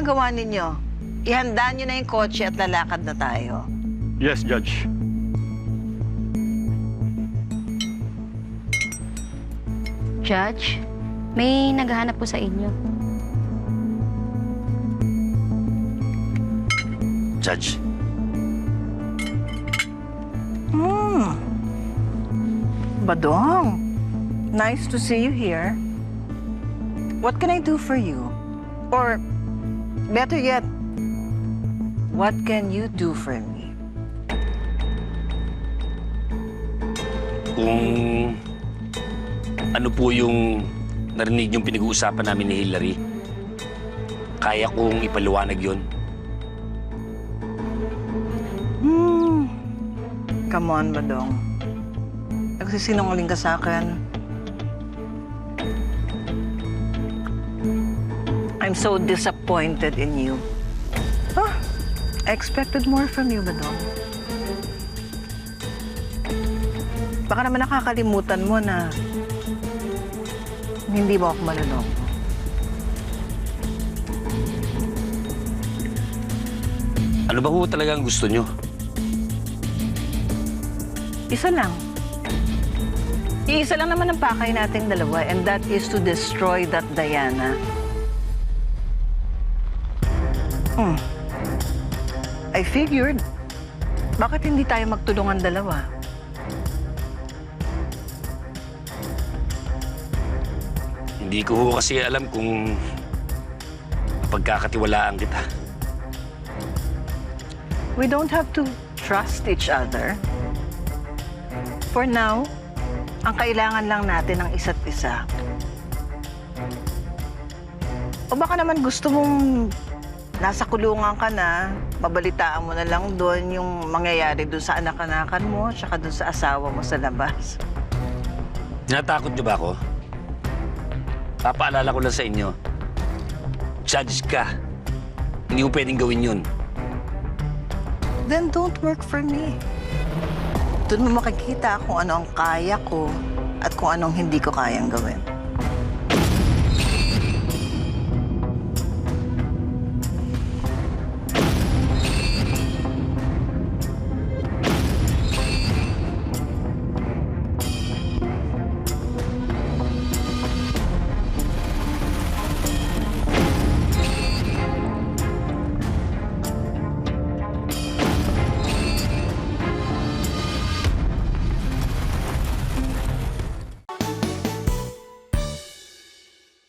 ginagawa ninyo? Ihanda nyo na yung kotse at lalakad na tayo. Yes, Judge. Judge, may naghahanap po sa inyo. Judge, Hmm. Badong, nice to see you here. What can I do for you? Or, better yet, what can you do for me? kung ano po yung narinig yung pinag-uusapan namin ni Hillary, kaya kong ipaliwanag yon. Hmm. Come on, Badong. Nagsisinungaling ka sa akin. I'm so disappointed in you. Huh? I expected more from you, Badong. Baka naman nakakalimutan mo na hindi mo ako maluloko. Ano ba po talaga ang gusto nyo? Isa lang. Iisa lang naman ang pakay nating dalawa and that is to destroy that Diana. Hmm. I figured, bakit hindi tayo magtulungan dalawa? Hindi ko ho kasi alam kung pagkakatiwalaan kita. We don't have to trust each other. For now, ang kailangan lang natin ng isa't isa. O baka naman gusto mong nasa kulungan ka na, mabalitaan mo na lang doon yung mangyayari doon sa anak-anakan mo, tsaka doon sa asawa mo sa labas. Natakot nyo ba ako? Papaalala ko lang sa inyo. Judge ka. Hindi mo pwedeng gawin yun. Then don't work for me. Doon mo makikita kung ano ang kaya ko at kung anong hindi ko kayang gawin.